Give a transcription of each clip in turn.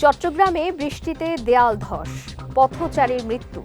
চট্টগ্রামে বৃষ্টিতে দেয়াল ধস, পথচারীর মৃত্যু।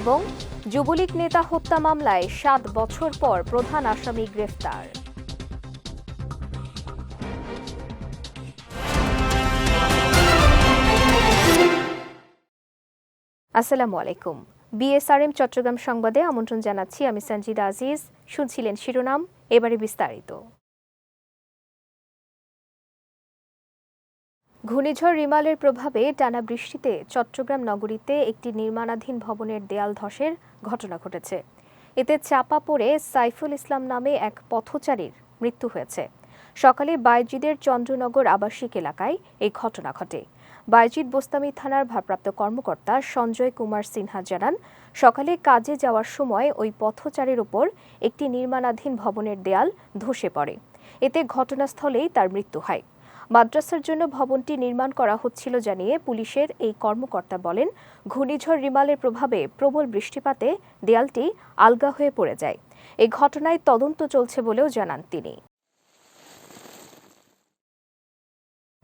এবং যুবলীগ নেতা হত্যা মামলায় সাত বছর পর প্রধান আসামি গ্রেফতার। আসসালামু আলাইকুম। বিএসআরএম চট্টগ্রাম সংবাদে আমন্ত্রণ জানাচ্ছি। আমি সঞ্জিদা আজিজ। শুনছিলেন শিরোনাম, এবারে বিস্তারিত। ঘূর্ণিঝড় রিমালের প্রভাবে টানা বৃষ্টিতে চট্টগ্রাম নগরীতে একটি নির্মাণাধীন ভবনের দেয়াল ধসের ঘটনা ঘটেছে। এতে চাপা পড়ে সাইফুল ইসলাম নামে এক পথচারীর মৃত্যু হয়েছে। সকালে বাইজিদের চন্দ্রনগর আবাসিক এলাকায় এই ঘটনা ঘটে। বাইজিদ বোস্তামি থানার ভারপ্রাপ্ত কর্মকর্তা সঞ্জয় কুমার সিনহা জানান, সকালে কাজে যাওয়ার সময় ওই পথচারীর ওপর একটি নির্মাণাধীন ভবনের দেয়াল ধসে পড়ে। এতে ঘটনাস্থলেই তার মৃত্যু হয়। মাদ্রাসার জন্য ভবনটি নির্মাণ করা হচ্ছিল জানিয়ে পুলিশের এই কর্মকর্তা বলেন, ঘূর্ণিঝড় রিমালের প্রভাবে প্রবল বৃষ্টিপাতে দেয়ালটি আলগা হয়ে পড়ে যায়। এই ঘটনায় তদন্ত চলছে বলেও জানান তিনি।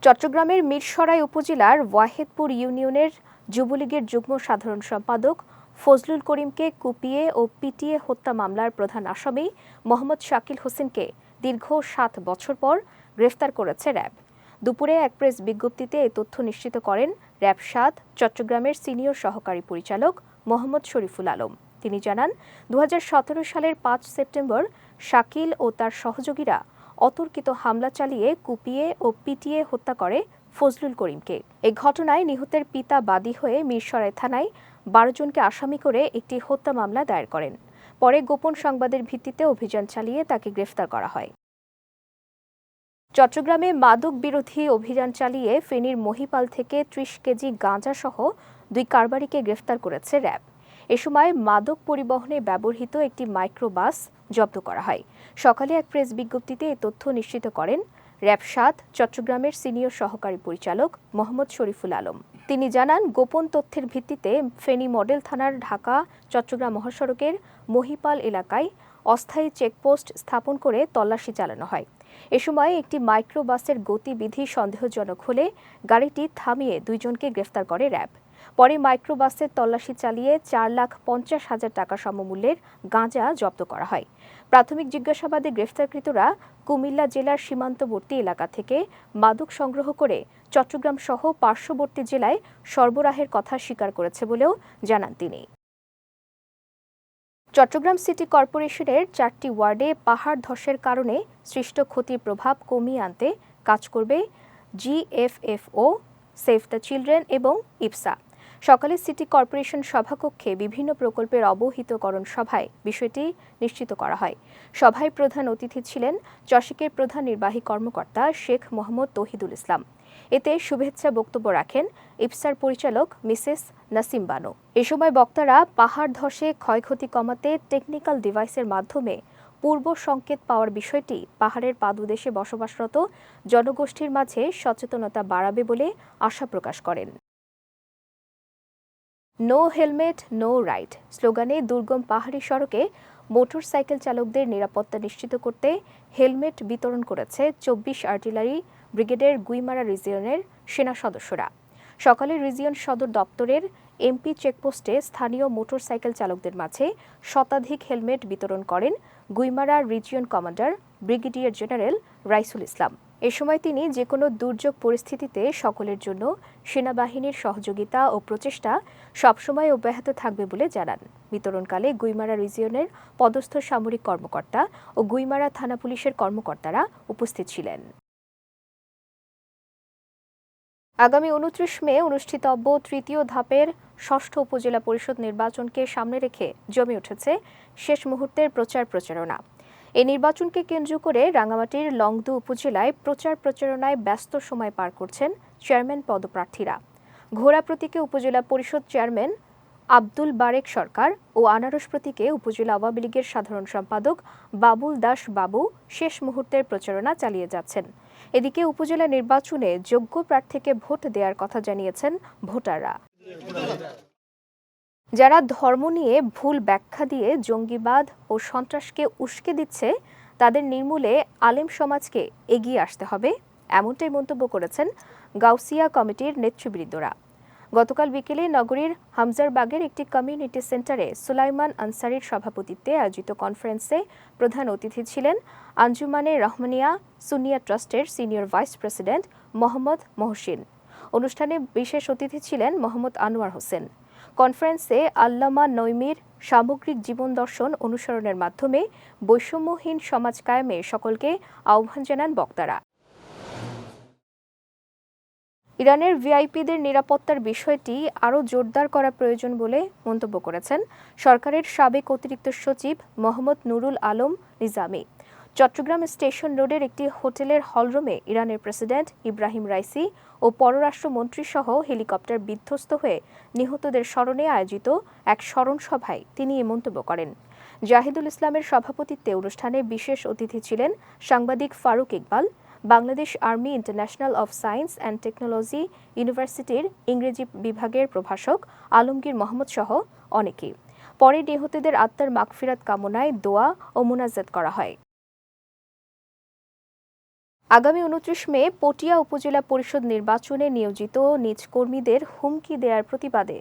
চট্টগ্রামের মিরসরাই উপজেলার ওয়াহেদপুর ইউনিয়নের যুবলীগের যুগ্ম সাধারণ সম্পাদক ফজলুল করিমকে কুপিয়ে ও পিটিয়ে হত্যা মামলার প্রধান আসামি মোহাম্মদ শাকিল হোসেনকে দীর্ঘ সাত বছর পর গ্রেফতার করেছে র্যাব। দুপুরে এক প্রেস বিজ্ঞপ্তিতে এই তথ্য নিশ্চিত করেন র্যাব সাত চট্টগ্রামের সিনিয়র সহকারী পরিচালক মোহাম্মদ শরীফুল আলম। তিনি জানান দু হাজার সতেরো সালের পাঁচ সেপ্টেম্বর শাকিল ও তার সহযোগীরা অতর্কিত হামলা চালিয়ে কুপিয়ে ও পিটিয়ে হত্যা করে ফজলুল করিমকে। এই ঘটনায় নিহতের পিতা বাদী হয়ে মিরসরাই থানায় বারো জনকে আসামি করে একটি হত্যা মামলা দায়ের করেন। পরে গোপন সংবাদের ভিত্তিতে অভিযান চালিয়ে তাকে গ্রেফতার করা হয়। চট্টগ্রামে মাদক বিরোধী অভিযান চালিয়ে ফেনীর মহিপাল থেকে ত্রিশ কেজি গাঁজা সহ দুই কারবারিকে গ্রেফতার করেছে র্যাব। এ সময় মাদক পরিবহনে ব্যবহৃত একটি মাইক্রোবাস জব্দ করা হয়। সকালে এক প্রেস বিজ্ঞপ্তিতে এ তথ্য নিশ্চিত করেন র্যাব সাত চট্টগ্রামের সিনিয়র সহকারী পরিচালক মোহাম্মদ শরীফুল আলম। তিনি জানান, গোপন তথ্যের ভিত্তিতে ফেনী মডেল থানার ঢাকা, চট্টগ্রাম মহাসড়কের মহিপাল এলাকায় অস্থায়ী চেকপোস্ট স্থাপন করে তল্লাশি চালানো হয়। এ সময় একটি মাইক্রোবাসের গতিবিধি সন্দেহজনক হলে গাড়িটি থামিয়ে দুইজনকে গ্রেফতার করে র্যাব। পরে মাইক্রোবাসের তল্লাশি চালিয়ে চার লাখ পঞ্চাশ হাজার টাকা সমমূল্যের গাঁজা জব্দ করা হয়। প্রাথমিক জিজ্ঞাসাবাদে গ্রেফতারকৃতরা কুমিল্লা জেলার সীমান্তবর্তী এলাকা থেকে মাদক সংগ্রহ করে চট্টগ্রাম সহ পার্শ্ববর্তী জেলায় সরবরাহের কথা স্বীকার করেছে বলেও জানান তিনি। চট্টগ্রাম সিটি কর্পোরেশনের চারটি ওয়ার্ডে পাহাড় ধসের কারণে সৃষ্ট ক্ষতির প্রভাব কমিয়ে আনতে কাজ করবে জিএফএফও, সেভ দ্য চিলড্রেন এবং ইপসা সকালে সিটি কর্পোরেশন সভাকক্ষে বিভিন্ন প্রকল্পের অবহিতকরণ সভায় বিষয়টি নিশ্চিত করা হয়। সভায় প্রধান অতিথি ছিলেন চসিকের প্রধান নির্বাহী কর্মকর্তা শেখ মোহাম্মদ তহিদুল ইসলাম। এতে শুভেচ্ছা বক্তব্য রাখেন ইপসার পরিচালক মিসেস নাসিম বানো। এ সময় বক্তারা পাহাড় ধসে ক্ষয়ক্ষতি কমাতে টেকনিক্যাল ডিভাইসের মাধ্যমে পূর্ব সংকেত পাওয়ার বিষয়টি পাহাড়ের পাদুদেশে বসবাসরত জনগোষ্ঠীর মাঝে সচেতনতা বাড়াবে বলে আশা প্রকাশ করেন। নো হেলমেট, নো রাইড স্লোগানে দুর্গম পাহাড়ি সড়কে মোটরসাইকেল চালকদের নিরাপত্তা নিশ্চিত করতে হেলমেট বিতরণ করেছে চব্বিশ আর্টিলারি ব্রিগেডের গুইমারা রিজিয়নের সেনা সদস্যরা। সকালে রিজিয়ন সদর দপ্তরের এমপি চেকপোস্টে স্থানীয় মোটরসাইকেল চালকদের মাঝে শতাধিক হেলমেট বিতরণ করেন Guimara region commander brigadier general Raisul Islam. এ সময় তিনি যে কোনো দুর্যোগ পরিস্থিতিতে সকলের জন্য সেনাবাহিনীর সহযোগিতা ও প্রচেষ্টা সবসময় অব্যাহত থাকবে বলে জানান। বিতরণকালে গুইমারা রিজিয়নের পদস্থ সামরিক কর্মকর্তা ও গুইমারা থানা পুলিশের কর্মকর্তারা উপস্থিত ছিলেন। আগামী উনত্রিশ মে অনুষ্ঠিতব্য তৃতীয় ধাপের ষষ্ঠ উপজেলা পরিষদ নির্বাচনকে সামনে রেখে জমে উঠেছে শেষ মুহূর্তের প্রচার প্রচারণা এই নির্বাচনকে কেন্দ্র করে রাঙামাটির লংদু উপজেলায় প্রচার প্রচারণায় ব্যস্ত সময় পার করছেন চেয়ারম্যান পদপ্রার্থীরা। ঘোড়া প্রতীকে উপজেলা পরিষদ চেয়ারম্যান আব্দুল বারেক সরকার ও আনারস প্রতীকে উপজেলা আওয়ামী লীগের সাধারণ সম্পাদক বাবুল দাস বাবু শেষ মুহূর্তের প্রচারণা চালিয়ে যাচ্ছেন। এদিকে উপজেলা নির্বাচনে যোগ্য প্রার্থীকে ভোট দেওয়ার কথা জানিয়েছেন ভোটাররা। যারা ধর্ম নিয়ে ভুল ব্যাখ্যা দিয়ে জঙ্গিবাদ ও সন্ত্রাসকে উস্কে দিচ্ছে, তাদের নির্মূলে আলেম সমাজকে এগিয়ে আসতে হবে, এমনটাই মন্তব্য করেছেন গাউসিয়া কমিটির নেতৃবৃন্দরা। গতকাল বিকেলে নগরীর হামজারবাগের একটি কমিউনিটি সেন্টারে সুলাইমান আনসারির সভাপতিত্বে আয়োজিত কনফারেন্সে প্রধান অতিথি ছিলেন আঞ্জুমানে রহমানিয়া সুনিয়া ট্রাস্টের senior vice president Mohammad Mohsin. অনুষ্ঠানে বিশেষ অতিথি ছিলেন মোহাম্মদ আনোয়ার হোসেন। কনফারেন্সে আল্লামা নৈমির সামগ্রিক জীবন দর্শন অনুসরণের মাধ্যমে বৈষম্যহীন সমাজ কায়েমে সকলকে আহ্বান জানান বক্তারা। ইরানের ভিআইপিদের নিরাপত্তার বিষয়টি আরও জোরদার করা প্রয়োজন বলে মন্তব্য করেছেন সরকারের সাবেক অতিরিক্ত সচিব মোহাম্মদ নুরুল আলম নিজামি। চট্টগ্রাম স্টেশন রোডের একটি হোটেলের হলরুমে ইরানের প্রেসিডেন্ট ইব্রাহিম রাইসি ও পররাষ্ট্রমন্ত্রী সহ হেলিকপ্টার বিধ্বস্ত হয়ে নিহতদের স্মরণে আয়োজিত এক স্মরণ সভায় তিনি এ মন্তব্য করেন। জাহিদুল ইসলামের সভাপতিত্বে অনুষ্ঠানে বিশেষ অতিথি ছিলেন সাংবাদিক Faruk Iqbal, Bangladesh army international of science and technology ইউনিভার্সিটির ইংরেজি বিভাগের প্রভাষক আলমগীর মোহাম্মদ সহ অনেকে পরে নিহতদের আত্মার মাগফিরাত কামনায় দোয়া ও মুনাজাত করা হয়। আগামী উনত্রিশ মে পটিয়া উপজেলা পরিষদ নির্বাচনে নিয়োজিত নিজ কর্মীদের হুমকি দেওয়ার প্রতিবাদে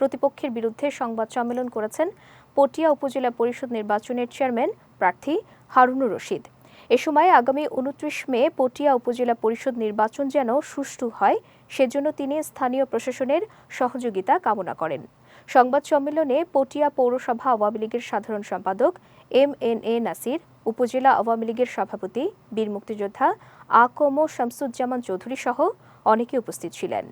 প্রতিপক্ষের বিরুদ্ধে সংবাদ সম্মেলন করেছেন পটিয়া উপজেলা পরিষদ নির্বাচনের চেয়ারম্যান প্রার্থী হারুনুর রশিদ। এ সময় আগামী উনত্রিশ মে পটিয়া উপজেলা পরিষদ নির্বাচন যেন সুষ্ঠু হয়, সেজন্য তিনি স্থানীয় প্রশাসনের সহযোগিতা কামনা করেন। সংবাদ সম্মেলনে পটিয়া পৌরসভা আওয়ামী লীগের সাধারণ সম্পাদক এম এন এ নাসির উপজেলা আওয়ামী লীগের সভাপতি, বীর মুক্তিযোদ্ধা আকম শামসুজ্জামান চৌধুরী সহ অনেকে উপস্থিত ছিলেন।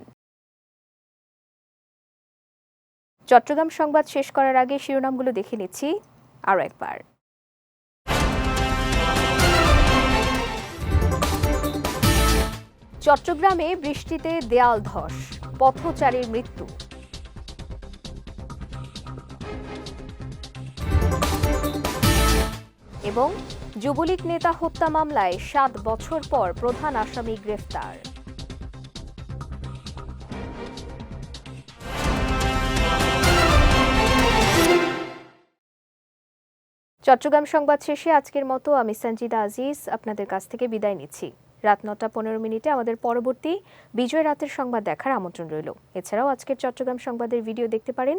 চট্টগ্রাম সংবাদ শেষ করার আগে শিরোনামগুলো দেখে নিচ্ছি আরও একবার। চট্টগ্রামে বৃষ্টিতে দেয়াল ধস, পথচারীর মৃত্যু এবং যুবলীগ নেতা হত্যা মামলায় সাত বছর পর প্রধান আসামি গ্রেফতার। চট্টগ্রাম সংবাদ শেষে আজকের মতো। আমি সঞ্জিদা আজিজ, আপনাদের কাছ থেকে বিদায় নিচ্ছি। রাত নটা পনেরো মিনিটে আমাদের পরবর্তী বিজয় রাতের সংবাদ দেখার আমন্ত্রণ রইল। এছাড়াও আজকের চট্টগ্রাম সংবাদের ভিডিও দেখতে পারেন